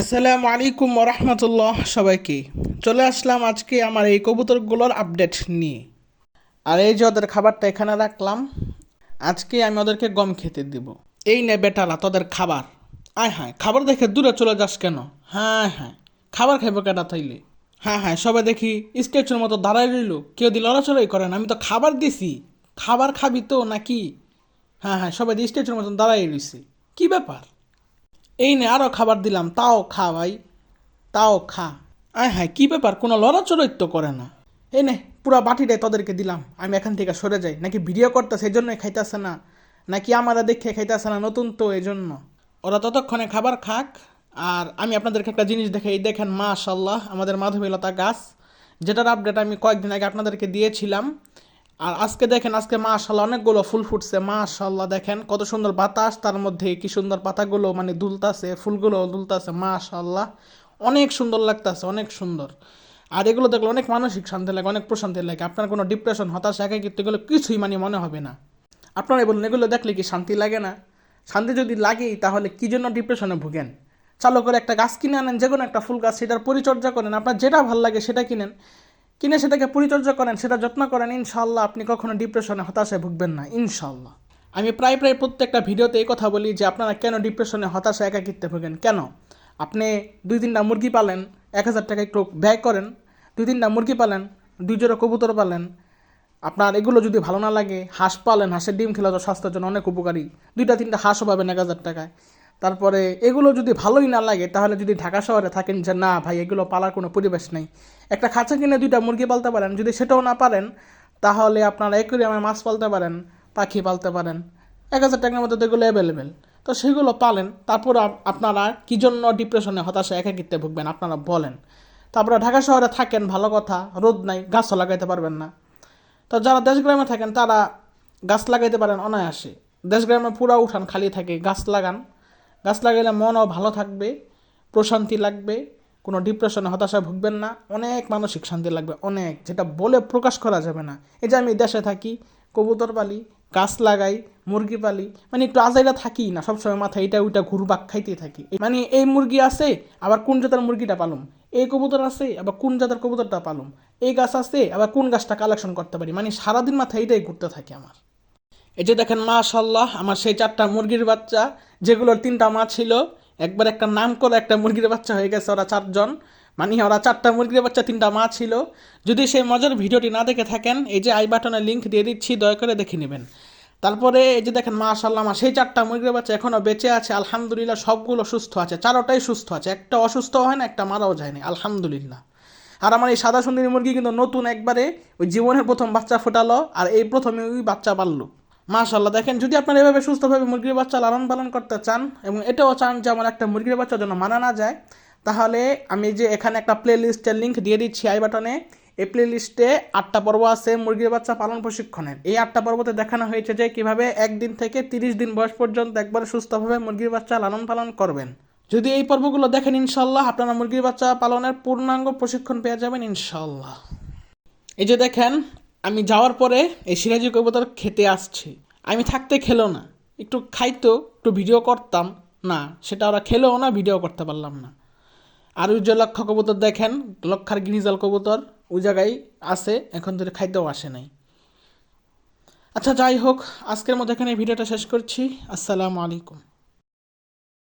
আসসালামু আলাইকুম রহমতুল্লাহ সবাইকে। চলে আসলাম আজকে আমার এই কবুতরগুলোর আপডেট নিয়ে। আর এই যে ওদের খাবারটা এখানে রাখলাম, আজকে আমি ওদেরকে গম খেতে দিব। এই নে বেটালা, তোদের খাবার। আয় হ্যাঁ খাবার দেখে দূরে চলে যাস কেন? হ্যাঁ হ্যাঁ খাবার খাইব কেটা তাইলে? হ্যাঁ হ্যাঁ সবাই দেখি স্ট্যাচুর মতো দাঁড়াই রইল। কেউ দিয়ে লড়াচড়াই করে না, আমি তো খাবার দিছি। খাবার খাবি তো নাকি? হ্যাঁ হ্যাঁ সবাই দিয়ে স্ট্যাচুর মতন দাঁড়াই রইছে। কি ব্যাপার? এই নে আরও খাবার দিলাম, তাও খা ভাই, তাও খা। আয় হ্যাঁ কী ব্যাপার? কোনো লড়াচড়ই তো করে না। এই নে, পুরো বাটিটাই তোদেরকে দিলাম। আমি এখান থেকে সরে যাই। নাকি ভিডিও করতে সেই জন্যই খাইতেছে না? নাকি আমরা দেখে খাইতেছে না নতুন তো এই জন্য ওরা ততক্ষণে খাবার খাক। আর আমি আপনাদেরকে একটা জিনিস দেখে এই দেখেন মাশাল্লাহ আমাদের মাধবীলতা গাছ। যেটার আপডেট আমি কয়েকদিন আগে আপনাদেরকে দিয়েছিলাম। আর আজকে দেখেন, আজকে মাশাল্লাহ অনেকগুলো ফুল ফুটছে। মাশাল্লাহ দেখেন, কত সুন্দর বাতাস। তার মধ্যে কি সুন্দর পাতাগুলো মানে দুলতাছে, ফুলগুলো দুলতাছে মাশাল্লাহ অনেক সুন্দর লাগতাছে, অনেক সুন্দর। আর এগুলো দেখলে অনেক মানসিক শান্তি লাগে, অনেক প্রশান্তি লাগে। আপনার কোনো ডিপ্রেশন হতাশা, একাকিত্ব, এগুলো কিছুই মানে মনে হবে না। আপনারা বলুন, এগুলো দেখলে কি শান্তি লাগে না? শান্তি যদি লাগেই, তাহলে কি জন্য ডিপ্রেশনে ভুগেন? চালু করে একটা গাছ কিনে আনেন যে কোনো একটা ফুল গাছ, সেটার পরিচর্যা করেন। আপনার যেটা ভালো লাগে, সেটা কিনেন। কিনে সেটাকে পরিচর্যা করেন, সেটা যত্ন করেন ইনশাল্লাহ আপনি কখনো ডিপ্রেশনে হতাশায় ভুগবেন না ইনশাল্লাহ আমি প্রায় প্রায় প্রত্যেকটা ভিডিওতে এই কথা বলি যে আপনারা কেন ডিপ্রেশনে হতাশা একাকিত্বে ভোগেন? কেন? আপনি দুই তিনটা মুরগি পালেন, এক হাজার টাকা একটু ব্যয় করেন, দুই তিনটা মুরগি পালেন, দুই জোড়া কবুতর পালেন, আপনার এগুলো যদি ভালো না লাগে, হাঁস পালেন, হাঁসের ডিম খেলে তো স্বাস্থ্যের জন্য অনেক উপকারী, দুইটা তিনটা হাঁসও পাবেন এক হাজার টাকায়। তারপরে এগুলো যদি ভালোই না লাগে, তাহলে যদি ঢাকা শহরে থাকেন যে, না ভাই, এগুলো পালার কোনো পরিবেশ নেই। একটা খাঁচা কিনে দুইটা মুরগি পালতে পারেন, যদি সেটাও না পারেন, তাহলে আপনারা আমার মাছ পালতে পারেন, পাখি পালতে পারেন। এক হাজার টাকার মধ্যে তো এগুলো অ্যাভেলেবেল তো সেগুলো পালেন, তারপর আপনারা কী জন্য ডিপ্রেশনে হতাশা একাকিত্বে ভুগবেন, আপনারা বলেন। তারপরে ঢাকা শহরে থাকেন, ভালো কথা, রোদ নাই, গাছও লাগাইতে পারবেন না। তো যারা দেশগ্রামে থাকেন, তারা গাছ লাগাইতে পারেন অনায়াসে। দেশগ্রামে পুরা উঠান খালি থাকে, গাছ লাগান। গাছ লাগাইলে মনও ভালো থাকবে, প্রশান্তি লাগবে, কোনো ডিপ্রেশনে হতাশায় ভুগবেন না, অনেক মানসিক শান্তি লাগবে, অনেক। যেটা বলে প্রকাশ করা যাবে না। এই যে আমি দেশে থাকি, কবুতর পালি, গাছ লাগাই, মুরগি পালি মানে একটু আজাইরা থাকি না, সবসময় মাথায় এটা ওইটা ঘুরবাক খাইতেই থাকি। মানে এই মুরগি আছে, আবার কোন জাতের মুরগিটা পালুম? এই কবুতর আছে, আবার কোন জাতের কবুতরটা পালুম? এই গাছ আছে, আবার কোন গাছটা কালেকশন করতে পারি? মানে সারাদিন মাথায় এটাই ঘুরতে থাকে আমার। এই যে দেখেন মা মাশাল্লাহ আমার সেই চারটা মুরগির বাচ্চা, যেগুলোর তিনটা মা ছিল, একবার একটা নাম করে একটা মুরগির বাচ্চা হয়ে গেছে, ওরা চারজন। মানে ওরা চারটা মুরগির বাচ্চা, তিনটা মা ছিল। যদি সেই মজার ভিডিওটি না দেখে থাকেন, এই যে আই বাটনে লিঙ্ক দিয়ে দিচ্ছি, দয়া করে দেখে নেবেন। তারপরে এই যে দেখেন মা মাশাল্লাহ আমার সেই চারটা মুরগির বাচ্চা এখনও বেঁচে আছে, আলহামদুলিল্লাহ, সবগুলো সুস্থ আছে। চারোটাই সুস্থ আছে, একটা অসুস্থ হয় না, একটা মারাও যায়নি আলহামদুলিল্লাহ। আর আমার এই সাদা সুন্দরী মুরগি কিন্তু নতুন একবারে, ওই জীবনের প্রথম বাচ্চা ফোটালো, আর এই প্রথমে ওই বাচ্চা পারল মাশাল্লাহ দেখেন, যদি আপনারা এভাবে সুস্থভাবে মুরগির বাচ্চা লালন পালন করতে চান এবং এটাও চান যে আমার একটা মুরগির বাচ্চার জন্য মানা না যায়, তাহলে আমি যে এখানে একটা প্লে লিস্টের লিঙ্ক দিয়ে দিচ্ছি আই বাটনে। এই প্লে লিস্টে আটটা পর্ব আছে মুরগির বাচ্চা পালন প্রশিক্ষণের। এই আটটা পর্বতে দেখানো হয়েছে যে কীভাবে একদিন থেকে তিরিশ দিন বয়স পর্যন্ত একবারে সুস্থভাবে মুরগির বাচ্চা লালন পালন করবেন। যদি এই পর্বগুলো দেখেন ইনশাল্লাহ আপনারা মুরগির বাচ্চা পালনের পূর্ণাঙ্গ প্রশিক্ষণ পেয়ে যাবেন ইনশাল্লাহ এই যে দেখেন আমি যাওয়ার পরে এই সিরাজি কবুতর খেতে আসছে। আমি থাকতে খেলো না। একটু খাইতো, একটু ভিডিও করতাম। না, সেটা ওরা খেলেও না ভিডিও করতে পারলাম না। আর ওই যে কবুতর দেখেন, লক্ষার গিরিজাল কবুতর, ওই জায়গায় আছে, এখন ধরে খাইতেও আসে নাই। আচ্ছা যাই হোক, আজকের মতো এখানে ভিডিওটা শেষ করছি। আসসালামু আলাইকুম।